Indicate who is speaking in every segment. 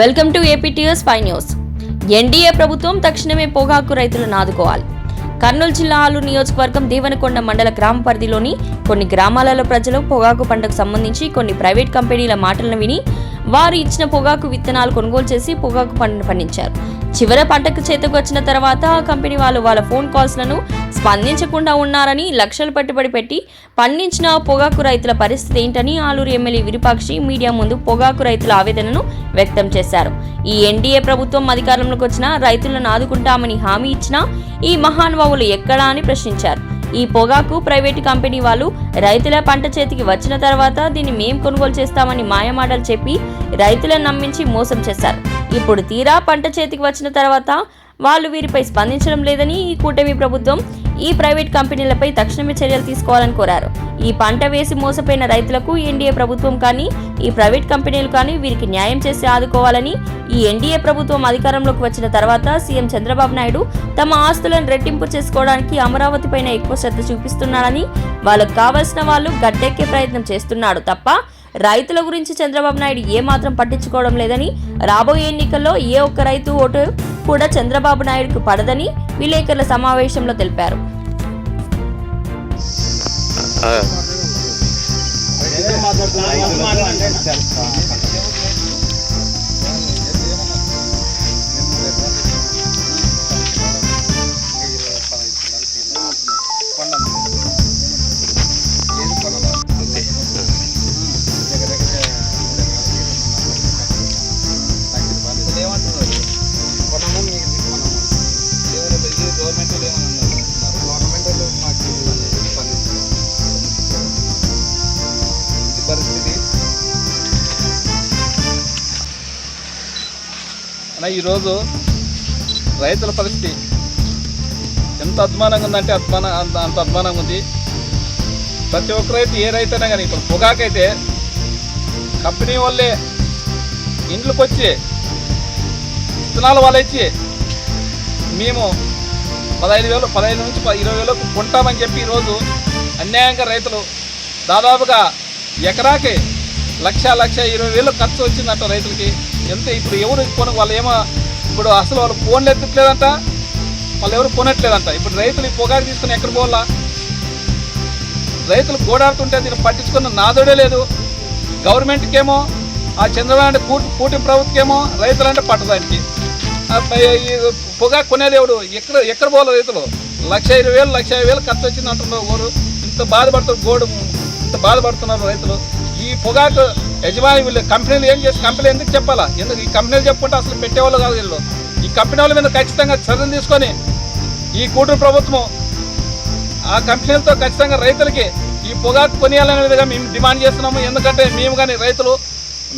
Speaker 1: Welcome to APTS five news. NDA ప్రభుత్వం తక్షణమే పొగాకు రైతులను ఆదుకోవాలి కర్నూలు జిల్లా ఆలూరు నియోజకవర్గం దేవనకొండ మండల గ్రామ పరిధిలోని కొన్ని గ్రామాలలో ప్రజలు పొగాకు పంటకు సంబంధించి కొన్ని ప్రైవేట్ కంపెనీల మాటలను విని వారు ఇచ్చిన పొగాకు విత్తనాలు కొనుగోలు చేసి పొగాకు పంటను పండించారు. చివర పంటకు చేతకు వచ్చిన తర్వాత ఆ కంపెనీ వాళ్ళు వాళ్ళ ఫోన్ కాల్స్లను స్పందించకుండా ఉన్నారని లక్షలు పెట్టుబడి పెట్టి పండించిన పొగాకు రైతుల పరిస్థితి ఏంటని ఆలూరు ఎమ్మెల్యే విరూపాక్షి మీడియా ముందు పొగాకు రైతుల ఆవేదనను వ్యక్తం చేశారు. ఈ ఎన్డీఏ ప్రభుత్వం అధికారంలోకి వచ్చినా రైతులను ఆదుకుంటామని హామీ ఇచ్చినా ఈ మహానుభావులు ఎక్కడా అని ప్రశ్నించారు. ఈ పొగాకు ప్రైవేటు కంపెనీ వాళ్ళు రైతుల పంట చేతికి వచ్చిన తర్వాత దీన్ని మేం కొనుగోలు చేస్తామని మాయమాటలు చెప్పి రైతులను నమ్మించి మోసం చేశారు. ఇప్పుడు తీరా పంట చేతికి వచ్చిన తర్వాత వాళ్ళు వీరిపై స్పందించడం లేదని ఈ కూటమి ప్రభుత్వం ఈ ప్రైవేట్ కంపెనీలపై తక్షణమే చర్యలు తీసుకోవాలని కోరారు. ఈ పంట వేసి మోసపోయిన రైతులకు ఎన్డీఏ ప్రభుత్వం కానీ ఈ ప్రైవేట్ కంపెనీలు కానీ వీరికి న్యాయం చేసి ఆదుకోవాలని ఈ ఎన్డీఏ ప్రభుత్వం అధికారంలోకి వచ్చిన తర్వాత సీఎం చంద్రబాబు నాయుడు తమ ఆస్తులను రెట్టింపు చేసుకోవడానికి అమరావతి పైన ఎక్కువ శ్రద్ధ చూపిస్తున్నాడని వాళ్ళకు కావలసిన వాళ్ళు గట్టెక్కే ప్రయత్నం చేస్తున్నాడు తప్ప రైతుల గురించి చంద్రబాబు నాయుడు ఏమాత్రం పట్టించుకోవడం లేదని రాబోయే ఎన్నికల్లో ఏ ఒక్క రైతు ఓటు కూడా చంద్రబాబు నాయుడుకు పడదని విలేకరుల సమావేశంలో తెలిపారు.
Speaker 2: ఆ,
Speaker 3: అలా ఈరోజు రైతుల పరిస్థితి ఎంత అద్మానంగా ఉందంటే అద్మాన అంత అంత అద్మానంగా ఉంది. ప్రతి ఒక్క రైతు ఏ రైతు అయినా కానీ ఇప్పుడు పొగాకైతే కంపెనీ వాళ్ళే ఇంట్లోకి వచ్చి విత్తనాలు వాళ్ళు ఇచ్చి మేము పదహైదు వేలు పదహైదు నుంచి ఇరవై వేలకు కొంటామని చెప్పి ఈరోజు అన్యాయంగా రైతులు దాదాపుగా ఎకరాకి లక్ష లక్ష ఇరవై వేలు ఖర్చు వచ్చిందంట రైతులకి. ఎంత ఇప్పుడు ఎవరు కొను వాళ్ళు ఏమో ఇప్పుడు అసలు వాళ్ళు ఫోన్లు ఎత్తట్లేదంట. వాళ్ళు ఎవరు కొనట్లేదంట. ఇప్పుడు రైతులు ఈ పొగాకు తీసుకుని ఎక్కడ పోవాలా? రైతులు గోడాడుతుంటే దీన్ని పట్టించుకున్న నాదోడే లేదు. గవర్నమెంట్కేమో ఆ చంద్రబాబు నాయుడు కూటి కూటమి ప్రభుత్వకేమో రైతులంటే పట్టదానికి. ఆ పొగాకు కొనేది ఎవడు? ఎక్కడ ఎక్కడ పోవాలి రైతులు? లక్ష ఇరవై వేలు లక్ష యాభై వేలు ఖర్చు వచ్చింది అంటున్నారు ఊరు ఇంత బాధపడుతున్నారు గోడు ఇంత బాధపడుతున్నారు రైతులు. ఈ పొగాకు యజమాని వీళ్ళు కంపెనీలు ఏం చేసి కంపెనీ ఎందుకు చెప్పాలా? ఎందుకు ఈ కంపెనీలు చెప్పుకుంటే అసలు పెట్టేవాళ్ళు కాదు వీళ్ళు. ఈ కంపెనీ వాళ్ళ మీద ఖచ్చితంగా చర్యలు తీసుకొని ఈ కూటమి ప్రభుత్వం ఆ కంపెనీలతో ఖచ్చితంగా రైతులకి ఈ పొగాకు కొనియాలనే విధంగా మేము డిమాండ్ చేస్తున్నాము. ఎందుకంటే మేము కానీ రైతులు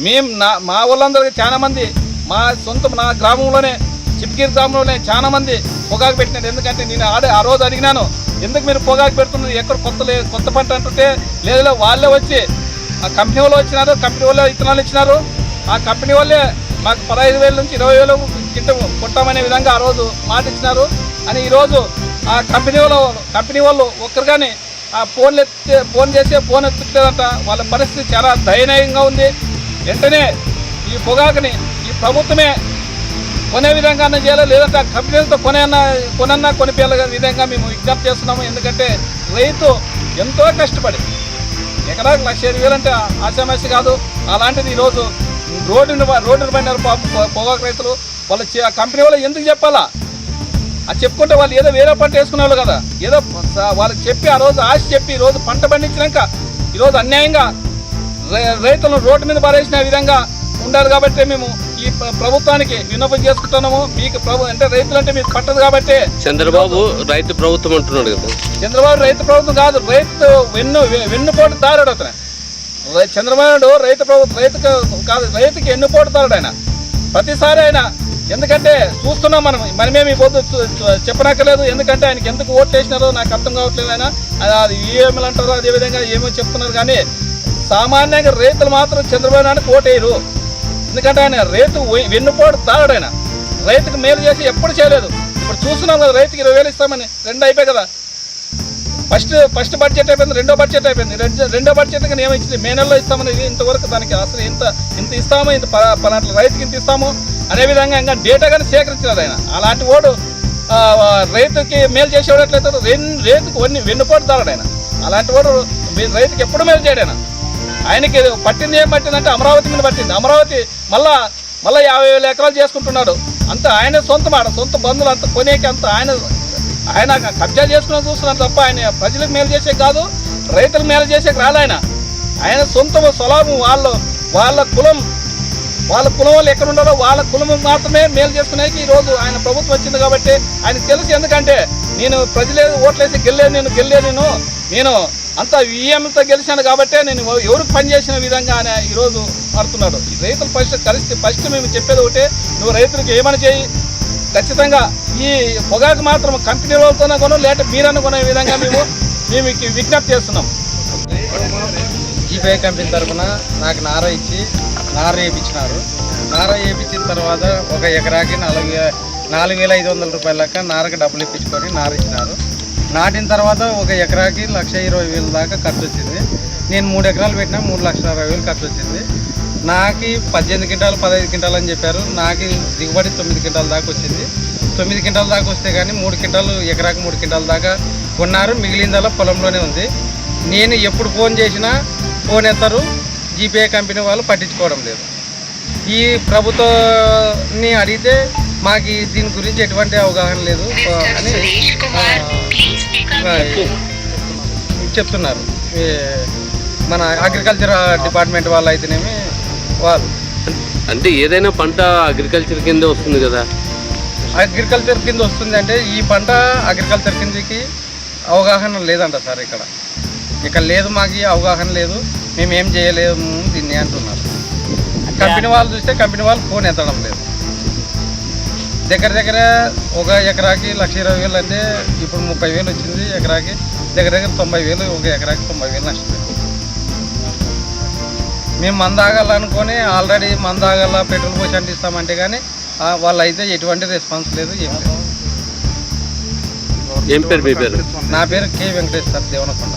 Speaker 3: మేము నా మా వాళ్ళందరికీ చాలా మంది మా సొంత నా గ్రామంలోనే చిప్కీర్ గ్రామంలోనే చాలా మంది పొగాకు పెట్టినారు. ఎందుకంటే నేను ఆడ ఆ రోజు అడిగినాను ఎందుకు మీరు పొగాకు పెడుతున్నారు? ఎక్కడ కొత్త కొత్త పంట అంటుంటే లేదు వాళ్ళే వచ్చి ఆ కంపెనీ వాళ్ళు వచ్చినారు కంపెనీ వాళ్ళే విత్తనాలు ఇచ్చినారు. ఆ కంపెనీ వాళ్ళే మాకు పదహైదు వేల నుంచి ఇరవై వేలు గిట్ట కొట్టామనే విధంగా ఆ రోజు మాట ఇచ్చినారు. అని ఈరోజు ఆ కంపెనీ వాళ్ళు కంపెనీ వాళ్ళు ఒక్కరు కానీ ఆ ఫోన్లు ఎత్తే ఫోన్ చేసే ఫోన్ ఎత్తట్లేదంట వాళ్ళ పరిస్థితి చాలా దయనీయంగా ఉంది. వెంటనే ఈ పొగాకుని ఈ ప్రభుత్వమే కొనే విధంగా అన్న చేయాలి? లేదంటే ఆ కంపెనీలతో కొనేనా కొనన్నా కొనిపించాలి విధంగా మేము విజ్ఞప్తి చేస్తున్నాము. ఎందుకంటే రైతు ఎంతో కష్టపడి ఎకరాకు లక్ష ఇరవై వేలు అంటే ఆశామాసి కాదు. అలాంటిది ఈరోజు రోడ్డు రోడ్డు పడినారు పొగాకు రైతులు వాళ్ళు చే- ఆ కంపెనీ వాళ్ళు ఎందుకు చెప్పాలా? అది చెప్పుకుంటే వాళ్ళు ఏదో వేరే పంట వేసుకునే వాళ్ళు కదా. ఏదో వాళ్ళకి చెప్పి ఆ రోజు ఆశ చెప్పి ఈరోజు రోజు పంట పండించినాక ఈరోజు అన్యాయంగా రై- రైతులను రోడ్డు మీద పారేసిన విధంగా ఉండాలి కాబట్టి మేము ఈ ప్ర- ప్రభుత్వానికి విన్నపం చేసుకుంటున్నాము. మీకు ప్రభు అంటే రైతులు అంటే మీకు పట్టదు కాబట్టి.
Speaker 2: చంద్రబాబు రైతు ప్రభుత్వం అంటున్నాడు కదా.
Speaker 3: చంద్రబాబు రైతు ప్రభుత్వం కాదు రైతు వెన్ను వెన్నుపోటు దారుడు అతను. చంద్రబాబు రైతు ప్రభుత్వం రైతుకు కాదు రైతుకి ఎన్నుపోటు దారుడు ఆయన. ప్రతిసారి ఆయన ఎందుకంటే చూస్తున్నాం మనం మనమేమి పొద్దు చెప్పనక్కర్లేదు. ఎందుకంటే ఆయనకి ఎందుకు ఓట్లు వేసినారో నాకు అర్థం కావట్లేదు ఆయన. అది- అది ఈఎంఎల్ అంటారు అదేవిధంగా ఏమో చెప్తున్నారు కానీ సామాన్యంగా రైతులు మాత్రం చంద్రబాబు నాయుడు ఓటేయరు ఎందుకంటే ఆయన రైతు వె- వెన్నుపోటు ఆయన. రైతుకు మేలు చేసి ఎప్పుడు చేయలేదు. ఇప్పుడు చూస్తున్నాం కదా రైతుకి ఇరవై వేలు ఇస్తామని. రెండు అయిపోయి కదా. ఫస్ట్ ఫస్ట్ బడ్జెట్ అయిపోయింది రెండో బడ్జెట్ అయిపోయింది. రెండో రెండో బడ్జెట్ కానీ మే నెలలో ఇస్తామని ఇంతవరకు దానికి అసలు ఇంత ఇంత ఇస్తాము ఇంత ప- రైతుకి ఇంత ఇస్తాము అనే విధంగా ఇంకా డేటా కానీ సేకరించలేదు ఆయన. అలాంటి వాడు రైతుకి మేలు చేసేవాడు ఎట్లయితే రైతుకు వన్ని వెన్నుపోటు తాగడు ఆయన. అలాంటి వాడు రైతుకి ఎప్పుడు మేలు చేయడు ఆయనకి పట్టింది ఏం పట్టిందంటే అమరావతి మీద పట్టింది. అమరావతి మళ్ళా మళ్ళీ యాభై వేల ఎకరాలు చేసుకుంటున్నాడు. అంత ఆయన సొంత మాట సొంత బంధువులు అంత కొనేకి అంత ఆయన ఆయన కబ్జా చేసుకుని చూస్తున్నాడు తప్ప ఆయన ప్రజలకు మేలు చేసే కాదు రైతుల మేలు చేసే రాదు ఆయన. ఆయన సొంత స్వలాభం వాళ్ళ వాళ్ళ కులం వాళ్ళ కులం వాళ్ళు ఎక్కడ వాళ్ళ కులం మాత్రమే మేలు చేసుకునేకి ఈ రోజు ఆయన ప్రభుత్వం వచ్చింది కాబట్టి ఆయన తెలుసు. ఎందుకంటే నేను ప్రజలే ఓట్లేసి గెల్లేదు నేను గెల్లేదు నేను. నేను అంత ఈఎంతో గెలిచాను కాబట్టి నేను ఎవరికి పనిచేసిన విధంగా ఆయన ఈరోజు మారుతున్నాడు ఈ రైతుల ఫస్ట్ కలిసి ఫస్ట్ మేము చెప్పేది ఒకటే నువ్వు రైతులకు ఏమని చేయి? ఖచ్చితంగా ఈ పొగాకు మాత్రం కంపెనీ వాళ్ళతోనే కొను లేకపోతే మీరన్న కొనే విధంగా మేము మేము విజ్ఞప్తి చేస్తున్నాం.
Speaker 4: జీపే కంపెనీ తరఫున నాకు నార ఇచ్చి నార వేయించినారు నార వేయించిన తర్వాత ఒక ఎకరాకి నాలుగు నాలుగు వేల ఐదు వందల రూపాయల లెక్క నారకి డబ్బులు ఇప్పించుకొని నార ఇచ్చినారు. నాటిన తర్వాత ఒక ఎకరాకి లక్ష ఇరవై వేల దాకా ఖర్చు వచ్చింది. నేను మూడు ఎకరాలు పెట్టినా మూడు లక్షల అరవై వేలు ఖర్చు వచ్చింది. నాకు పద్దెనిమిది క్వింటాలు పదహైదు క్వింటాలు అని చెప్పారు. నాకు దిగుబడి తొమ్మిది క్వింటాల దాకా వచ్చింది. తొమ్మిది క్వింటాల దాకా వస్తే కానీ మూడు క్వింటాలు ఎకరాకి మూడు క్వింటాల దాకా ఉన్నారు మిగిలిందల్లా పొలంలోనే ఉంది. నేను ఎప్పుడు ఫోన్ చేసినా ఫోన్ ఎత్తారు. జీపే కంపెనీ వాళ్ళు పట్టించుకోవడం లేదు. ఈ ప్రభుత్వాన్ని అడిగితే మాకు దీని గురించి ఎటువంటి అవగాహన లేదు. అని చెప్తున్నారు. మన అగ్రికల్చర్ డిపార్ట్మెంట్ వాళ్ళు అయితేనేమి వాళ్ళు.
Speaker 2: అంటే ఏదైనా పంట అగ్రికల్చర్ కింద వస్తుంది కదా.
Speaker 4: అగ్రికల్చర్ కింద వస్తుంది అంటే ఈ పంట అగ్రికల్చర్ కిందకి అవగాహన లేదంట సార్ ఇక్కడ. ఇక్కడ లేదు మాకు అవగాహన లేదు. మేము ఏం చేయలేము దీన్ని అంటున్నారు. కంపెనీ వాళ్ళు చూస్తే కంపెనీ వాళ్ళు ఫోన్ ఎత్తడం లేదు. దగ్గర దగ్గర ఒక ఎకరాకి లక్ష ఇరవై వేలు అంటే ఇప్పుడు ముప్పై వేలు వచ్చింది ఎకరాకి. దగ్గర దగ్గర తొంభై వేలు ఒక ఎకరాకి తొంభై వేలు నష్టపోయింది మేము మందాగాలనుకొని ఆల్రెడీ మందాగల పెట్రోల్ పోసి అంటిస్తామంటే కానీ ఆ, వాళ్ళు అయితే ఎటువంటి రెస్పాన్స్ లేదు ఏం లేదు.
Speaker 2: ఏం పేరు?
Speaker 4: నా పేరు కే వెంకటేష్ సార్ దేవనకొండ.